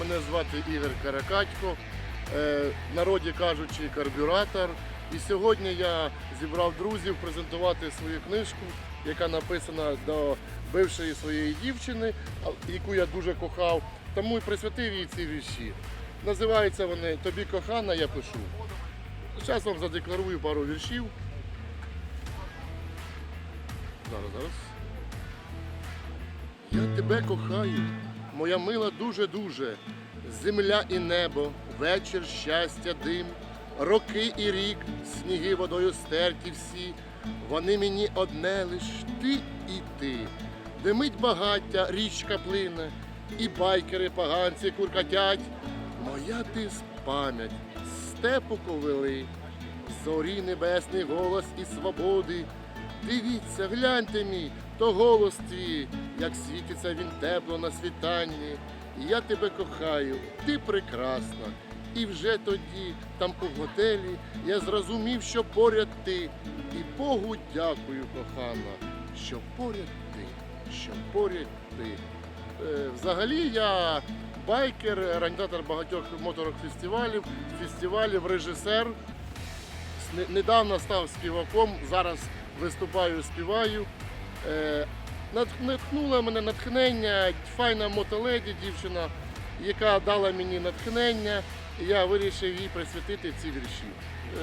Мене звати Ігор Каракатько, е, в народі кажучи, карбюратор. І сьогодні я зібрав друзів презентувати свою книжку, яка написана до бившої своєї дівчини, яку я дуже кохав. Тому і присвятив їй ці вірші. Називаються вони Тобі кохана, я пишу. Зараз вам задекларую пару віршів. Зараз, зараз. Я тебе кохаю, моя мила дуже-дуже. Земля і небо, вечір, щастя, дим, роки і рік, сніги водою стерті всі. Вони мені одне лиш ти і ти. Димить багаття, річка плине, і байкери поганці куркатять. Моя ти пам'ять, степу ковили, зорі небесний голос і свободи. Дивіться, гляньте мій, то голос твій, як світиться він тепло на світанні. Я тебе кохаю, ти прекрасна. І вже тоді, там у готелі, я зрозумів, що поряд ти. І Богу дякую, кохана, що поряд ти, що поряд ти. Е, Взагалі я байкер, організатор багатьох моторок фестивалів, фестивалів, режисер. Недавно став співаком, зараз виступаю, співаю. Е, натх- мене натхнення, файна мотоледі дівчина, яка дала мені натхнення, і я вирішив їй присвятити ці вірші.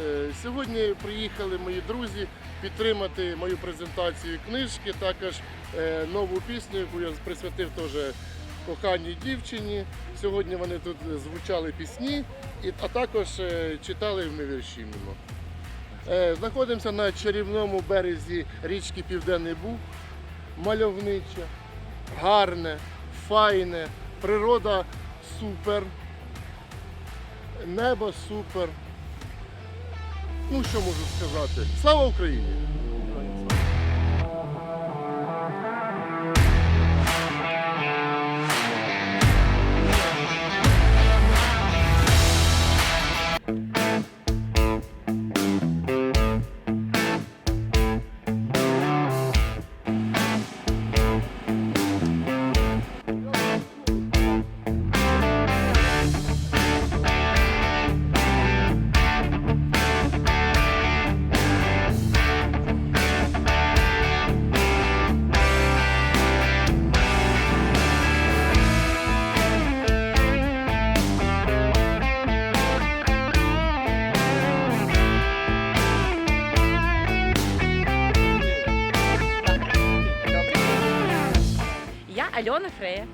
Е, Сьогодні приїхали мої друзі підтримати мою презентацію книжки, також е, нову пісню, яку я присвятив теж коханій дівчині. Сьогодні вони тут звучали пісні, а також читали ми вірші. Е, Знаходимося на чарівному березі річки Південний Буг. Мальовниче, гарне, файне, природа супер, небо супер. Ну, що можу сказати? Слава Україні! Фрея.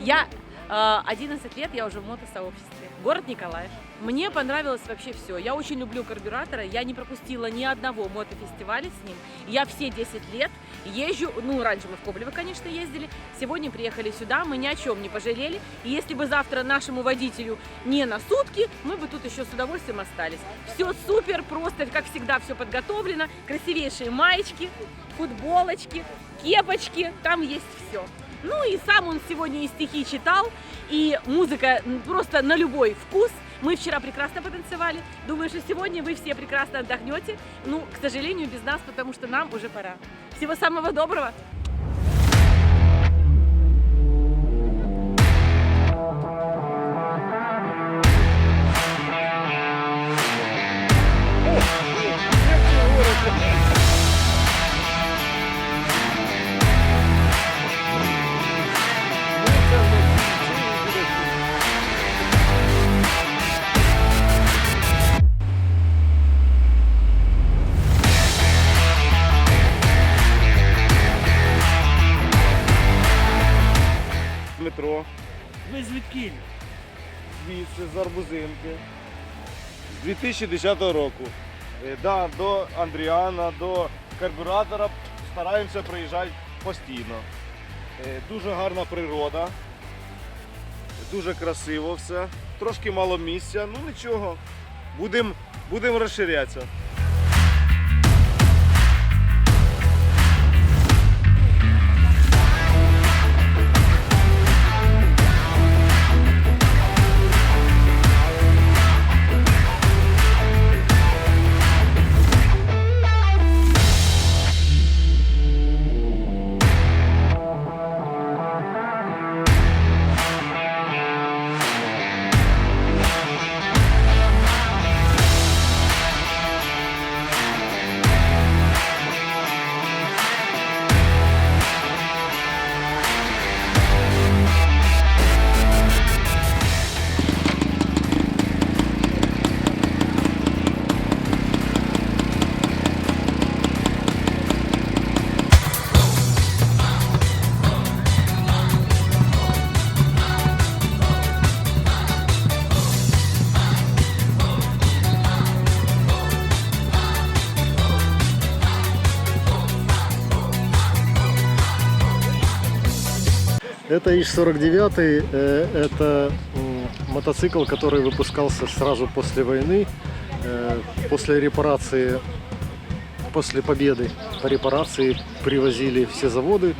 Я э, 11 лет, я уже в мотосообществе. Город Николаев. Мне понравилось вообще все. Я очень люблю карбюратора. Я не пропустила ни одного мотофестиваля с ним. Я все 10 лет езжу. Ну, раньше мы в Коблево, конечно, ездили. Сегодня приехали сюда. Мы ни о чем не пожалели. И если бы завтра нашему водителю не на сутки, мы бы тут еще с удовольствием остались. Все супер, просто, как всегда, все подготовлено. Красивейшие маечки, футболочки, кепочки. Там есть все. Ну и сам он сегодня и стихи читал, и музыка просто на любой вкус. Мы вчера прекрасно потанцевали. Думаю, что сегодня вы все прекрасно отдохнете. Ну, к сожалению, без нас, потому что нам уже пора. Всего самого доброго. Звідси з 2010 року. Е, Да, до Андріана, до карбюратора стараємося приїжджати постійно. Е, Дуже гарна природа, дуже красиво все. Трошки мало місця, ну нічого. Будемо будем розширятися. Это ИЖ-49, э, это мотоцикл, который выпускался сразу после войны, э, после репарации, после победы по репарации привозили все заводы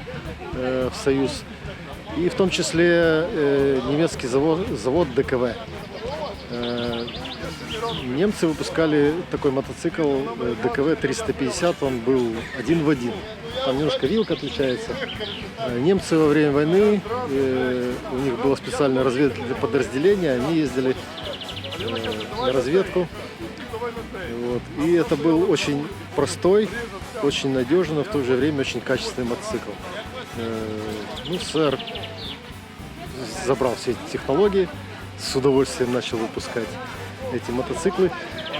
э, в Союз, и в том числе немецкий завод, завод ДКВ. Немцы выпускали такой мотоцикл э, ДКВ 350, он был один в один. Там немножко вилка отличается. Э, Немцы во время войны, э, у них было специальное разведывательное подразделение, они ездили на разведку. Вот. И это был очень простой, очень надежный, но в то же время очень качественный мотоцикл. Ну, сэр забрал все эти технологии, с удовольствием начал выпускать эти мотоциклы.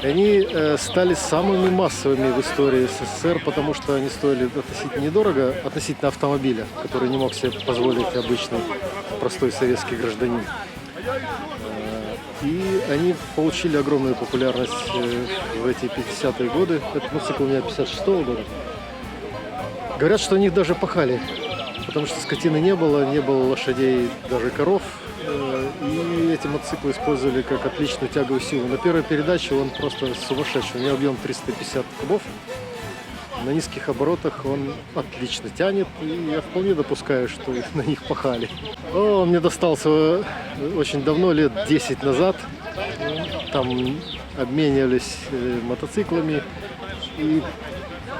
Они э, стали самыми массовыми в истории СССР, потому что они стоили относительно недорого, относительно автомобиля, который не мог себе позволить обычный простой советский гражданин. Э, И они получили огромную популярность э, в эти 50-е годы. Этот мотоцикл у меня 56-го года. Говорят, что они даже пахали, потому что скотины не было, не было лошадей, даже коров. Э, И эти мотоциклы использовали как отличную тяговую силу. На первой передаче он просто сумасшедший. У него объем 350 кубов. На низких оборотах он отлично тянет, и я вполне допускаю, что на них пахали. О, он мне достался э, очень давно, лет 10 назад. Там обменивались э, мотоциклами, и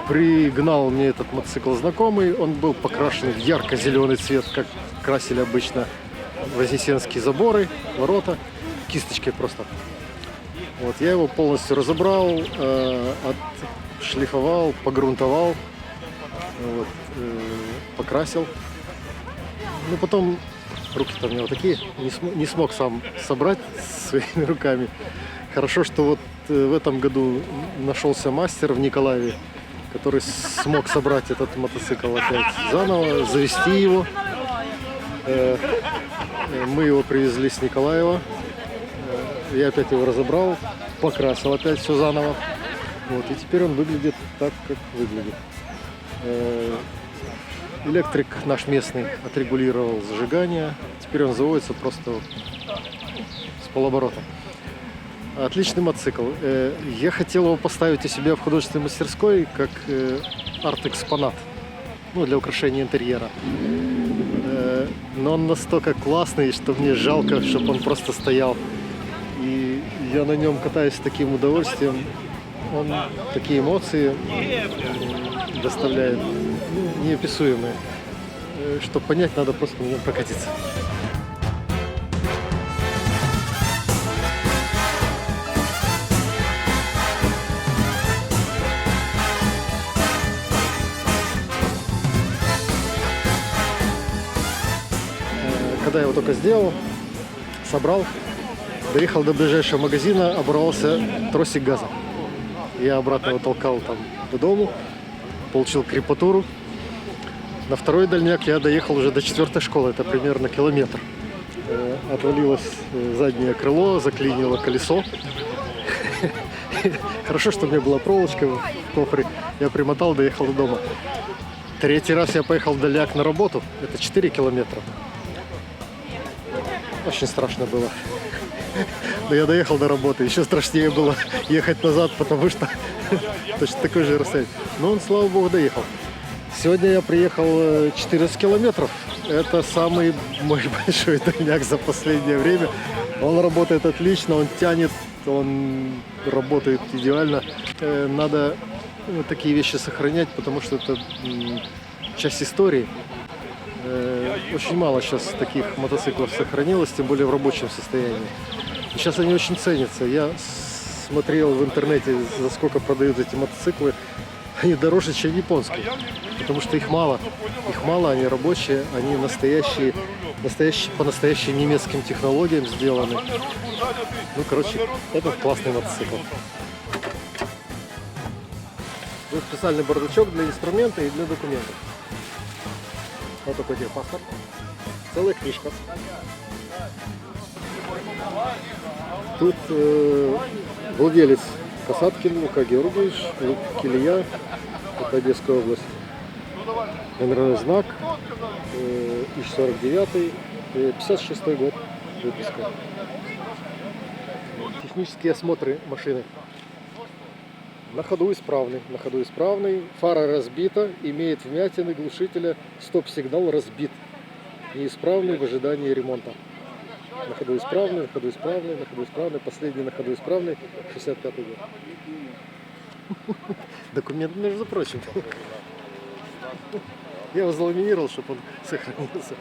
пригнал мне этот мотоцикл знакомый. Он был покрашен в ярко-зеленый цвет, как красили обычно вознесенские заборы, ворота, кисточкой просто. Вот, я его полностью разобрал, э, отшлифовал, погрунтовал, вот, э, покрасил. Ну, потом руки-то у меня вот такие, не, см- не смог сам собрать своими руками. Хорошо, что вот э, в этом году нашелся мастер в Николаеве, который смог собрать этот мотоцикл опять заново, завести его. Э, Мы его привезли с Николаева. Э, Я опять его разобрал, покрасил опять все заново. Вот, и теперь он выглядит так, как выглядит. Э, Электрик наш местный отрегулировал зажигание. Теперь он заводится просто с полоборота. Отличный мотоцикл. Э, Я хотел его поставить у себя в художественной мастерской как э, арт-экспонат. Ну, для украшения интерьера. Э, Но он настолько классный, что мне жалко, чтобы он просто стоял. И я на нем катаюсь с таким удовольствием. Он такие эмоции доставляет ну, неописуемые. Чтобы понять, надо просто на нем прокатиться. Когда я его только сделал, собрал, доехал до ближайшего магазина, оборвался тросик газа. Я обратно его толкал там до дому, получил крепатуру. На второй дальняк я доехал уже до четвертой школы, это примерно километр. Э, Отвалилось э, заднее крыло, заклинило колесо. Хорошо, что у меня была проволочка в кофре. Я примотал, доехал до дома. Третий раз я поехал в Даляк на работу. Это 4 километра. Очень страшно было. Но я доехал до работы. Еще страшнее было ехать назад, потому что точно такой же расстояние. Но он, слава богу, доехал. Сегодня я приехал э, 14 километров. Это самый мой большой дальняк за последнее время. Он работает отлично, он тянет, он работает идеально. Э, Надо вот такие вещи сохранять, потому что это часть истории. Э, Очень мало сейчас таких мотоциклов сохранилось, тем более в рабочем состоянии. Сейчас они очень ценятся. Я смотрел в интернете, за сколько продают эти мотоциклы. Они дороже, чем японские. Потому что их мало. Их мало, они рабочие, они настоящие, настоящие по настоящим немецким технологиям сделаны. Ну, короче, это классный мотоцикл. Тут специальный бардачок для инструмента и для документов. Вот такой техпаспорт. Целая книжка. Тут э, владелец Касаткин Лука Георгиевич, Лук- Килия, это Одесская область. Номерной знак э, ИЖ-49, э, 56 год выпуска. Технические осмотры машины. На ходу исправный, на ходу исправный. Фара разбита, имеет вмятины глушителя, стоп-сигнал разбит. Неисправный в ожидании ремонта. На ходу исправный, на ходу исправный, на ходу исправный, последний на ходу исправный, 65 год. Документ, между прочим. Я его заламинировал, чтобы он сохранился.